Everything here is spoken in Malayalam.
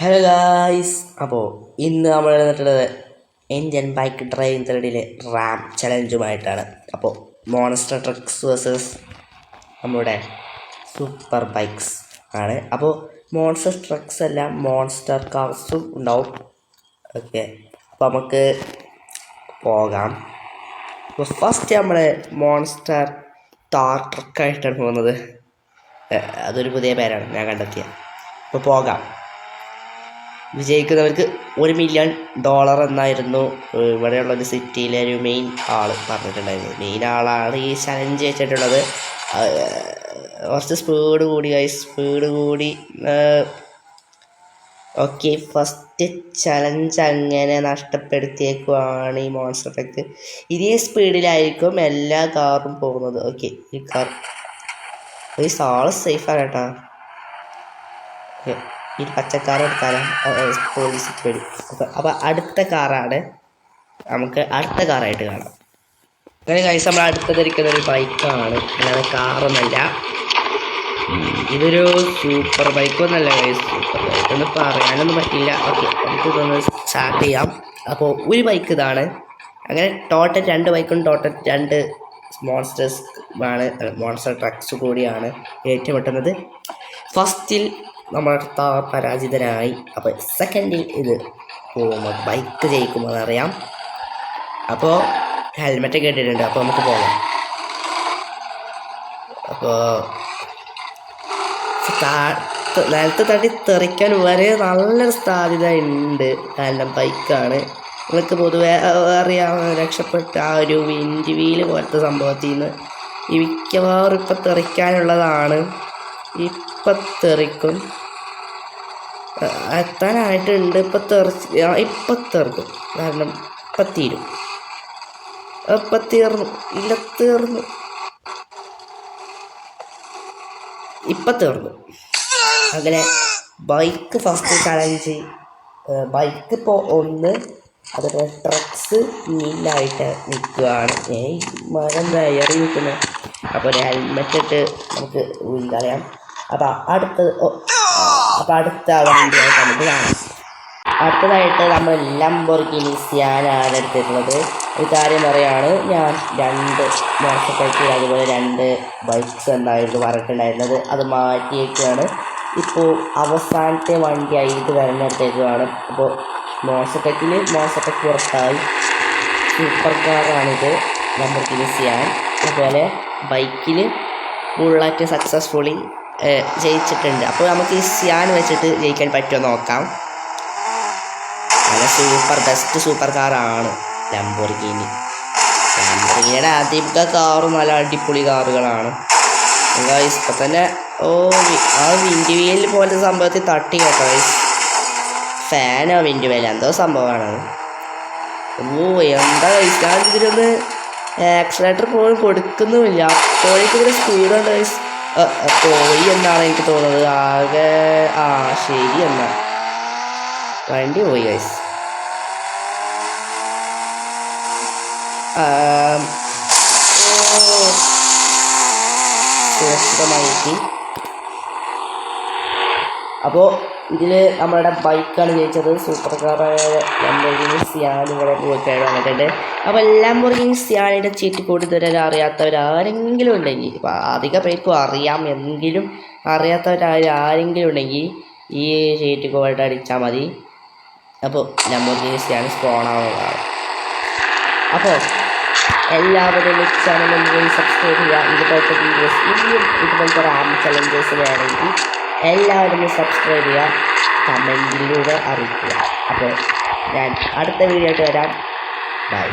ഹലോ ഗായ്സ് അപ്പോൾ ഇന്ന് നമ്മൾ വന്നിട്ടുള്ളത് ഇന്ത്യൻ ബൈക്ക് ഡ്രൈവിംഗ് ത്രെഡിലെ റാം ചലഞ്ചുമായിട്ടാണ് അപ്പോൾ മോണസ്റ്റർ ട്രക്സ് വേഴ്സസ് നമ്മുടെ സൂപ്പർ ബൈക്സ് ആണ്. അപ്പോൾ മോൺസ്റ്റർ ട്രക്സ് എല്ലാം മോൺസ്റ്റർ കാർസും ഉണ്ടാവും. ഓക്കെ അപ്പോൾ നമുക്ക് പോകാം. അപ്പോൾ ഫസ്റ്റ് നമ്മൾ മോൺസ്റ്റർ താർ ട്രക്കായിട്ടാണ് പോകുന്നത്. അതൊരു പുതിയ പേരാണ്. ഞാൻ കണ്ടെത്തിയ അപ്പോൾ പോകാം. വിജയിക്കുന്നവർക്ക് ഒരു മില്യൺ ഡോളർ എന്നായിരുന്നു ഇവിടെയുള്ള ഒരു സിറ്റിയിലെ ഒരു മെയിൻ ആൾ പറഞ്ഞിട്ടുണ്ടായിരുന്നത്. മെയിൻ ആളാണ് ഈ ചലഞ്ച് വെച്ചിട്ടുള്ളത്. കുറച്ച് സ്പീഡ് കൂടി സ്പീഡ് കൂടി ഓക്കെ ഫസ്റ്റ് ചലഞ്ച് അങ്ങനെ നഷ്ടപ്പെടുത്തിയേക്കുവാണ് ഈ മോൺസ്റ്റർ ഇതേ സ്പീഡിലായിരിക്കും എല്ലാ കാറും പോകുന്നത്. ഓക്കെ ഈ കാർ ഈ സാൾ സേഫാണ് കേട്ടോ. ഓക്കേ, ഈ പച്ചക്കാർ എടുത്താലും പോലീസ് പേടി അപ്പോൾ അപ്പം അടുത്ത കാറാണ് നമുക്ക് അടുത്ത കാറായിട്ട് കാണാം. അങ്ങനെ കഴിച്ച് നമ്മൾ അടുത്തതിരിക്കുന്ന ഒരു ബൈക്കാണ് അല്ലാതെ കാറൊന്നല്ല ഇതൊരു സൂപ്പർ ബൈക്കൊന്നല്ല സൂപ്പർ ബൈക്ക് എന്ന് പറയാനൊന്നും പറ്റില്ല ഓക്കെ നമുക്ക് ഇതൊന്ന് സ്റ്റാർട്ട് ചെയ്യാം. അപ്പോൾ ഒരു ബൈക്ക് ഇതാണ്. അങ്ങനെ ടോട്ടൽ രണ്ട് ബൈക്കും ടോട്ടൽ രണ്ട് മോൺസ്റ്റേഴ്സ് ആണ് മോൺസ്റ്റർ ട്രക്സ് കൂടിയാണ് ഏറ്റുമുട്ടുന്നത് ഫസ്റ്റിൽ നമ്മൾ പരാജിതനായി അപ്പോൾ സെക്കൻഡിൽ ഇത് പോകുമ്പോൾ ബൈക്ക് ജയിക്കുമ്പോൾ അറിയാം അപ്പോൾ ഹെൽമെറ്റ് കേട്ടിട്ടുണ്ട് അപ്പോൾ നമുക്ക് പോകാം. അപ്പോൾ നിലത്ത് തട്ടി തെറിക്കാൻ വരെ നല്ലൊരു സാധ്യത ഉണ്ട്. കാരണം ബൈക്കാണ് നിങ്ങൾക്ക് പൊതുവെ അറിയാം രക്ഷപ്പെട്ട ആ ഒരു വിൻഡ് വീൽ പോലത്തെ സംഭവത്തിൽ നിന്ന് ഈ മിക്കവാറും ഇപ്പം തെറിക്കാനുള്ളതാണ്. ഇപ്പം തെറിക്കും എത്താനായിട്ടുണ്ട്. ഇപ്പം തെറിച്ച് ഇപ്പം തെറിക്കും കാരണം ഇപ്പം തീരും ഇപ്പം തീർന്നു ഇല്ല തീർന്നു ഇപ്പം തീർന്നു അങ്ങനെ ബൈക്ക് ഫസ്റ്റ് ചലഞ്ച്. ബൈക്ക് ഇപ്പോൾ ഒന്ന് അതുപോലെ ട്രക്സ് നീലായിട്ട് നിൽക്കുകയാണ്. ഏയ് മരം കയറി നിൽക്കുന്നത് അപ്പോൾ ഒരു ഹെൽമെറ്റ് ഇട്ട് നമുക്ക് കളയാം അപ്പോൾ അടുത്തത് അപ്പോൾ അടുത്ത വണ്ടിയായിട്ട് നമുക്ക് കാണാം. അടുത്തതായിട്ട് നമ്മൾ ലംബോർഗിനി സിയാനാണ് എടുത്തിട്ടുള്ളത്. ഒരു കാര്യം പറയാണ് ഞാൻ രണ്ട് മോട്ടോർ അതുപോലെ രണ്ട് ബൈക്ക്സ് എന്നായിരുന്നു പറഞ്ഞിട്ടുണ്ടായിരുന്നത് അത് മാറ്റിയേക്കാണ് ഇപ്പോൾ അവസാനത്തെ വണ്ടിയായി ഇത് വരണെടുത്തേക്കാണ് അപ്പോൾ മോട്ടോർ മോശക്കറ്റ് പുറത്തായി. സൂപ്പർ കാറാണിത് ലംബോർഗിനി സിയാൻ അതുപോലെ ബൈക്കിൽ ബുള്ളറ്റ് സക്സസ്ഫുള്ളി ജയിച്ചിട്ടുണ്ട്. അപ്പോൾ നമുക്ക് ഈ സിയാൻ വെച്ചിട്ട് ജയിക്കാൻ പറ്റുമോ നോക്കാം. നല്ല സൂപ്പർ ബെസ്റ്റ് സൂപ്പർ കാറാണ് ലംബോർഗിനി ലംബോർഗിനിയുടെ ആദ്യമൊക്കെ കാറും നല്ല അടിപൊളി കാറുകളാണ് ഇപ്പം തന്നെ ഓ ആ വിൻഡ് വീൽ പോലത്തെ സംഭവത്തിൽ തട്ടി കേട്ടോ ഫാനോ വിൻഡ് വീൽ എന്തോ സംഭവമാണ്. ഓ എന്താ ഞാൻ ഇതിലൊന്ന് ആക്സിലേറ്റർ പോലും കൊടുക്കുന്നുമില്ല. അപ്പോഴേക്കും ഇവിടെ സ്പീഡുണ്ട് പോയി എന്നാണ് എനിക്ക് തോന്നുന്നത്. ആകെ ആ ശരി എന്നാ. വണ്ടി പോയി ഗൈസ് സുരക്ഷിതമായിട്ട് അപ്പോൾ ഇതിൽ നമ്മളുടെ ബൈക്കാണ് ജയിച്ചത്. സൂപ്പർ കാറായ ലംബോർഗിനി സിയാനുകളെ പോയിട്ടാണ് വന്നിട്ടുണ്ട് അപ്പോൾ ലംബോർഗിനി സിയാനിന്റെ ചീറ്റ് കൂടി ഇതുവരെ അറിയാത്തവർ ആരെങ്കിലും ഉണ്ടെങ്കിൽ ഇപ്പോൾ അധിക പേർക്കും അറിയാം എങ്കിലും അറിയാത്തവർ ആരെങ്കിലും ഉണ്ടെങ്കിൽ ഈ ചീറ്റ് കോഡ് അടിച്ചാൽ മതി. അപ്പോൾ ലംബോർഗിനി സിയാൻ സ്പോൺ ആവുന്നതാണ്. അപ്പോൾ എല്ലാവരും ചാനലും സബ്സ്ക്രൈബ് ചെയ്യുക. ഇതുപോലത്തെ വീഡിയോസ് ഇനിയും ഇതുപോലത്തെ റാം ചലഞ്ചേഴ്സ് വേണമെങ്കിൽ എല്ലാവരും സബ്സ്ക്രൈബ് ചെയ്യുക കമന്റിലൂടെ അറിയിക്കുക. അപ്പോൾ ഞാൻ അടുത്ത വീഡിയോ ആയിട്ട് വരാം. ബൈ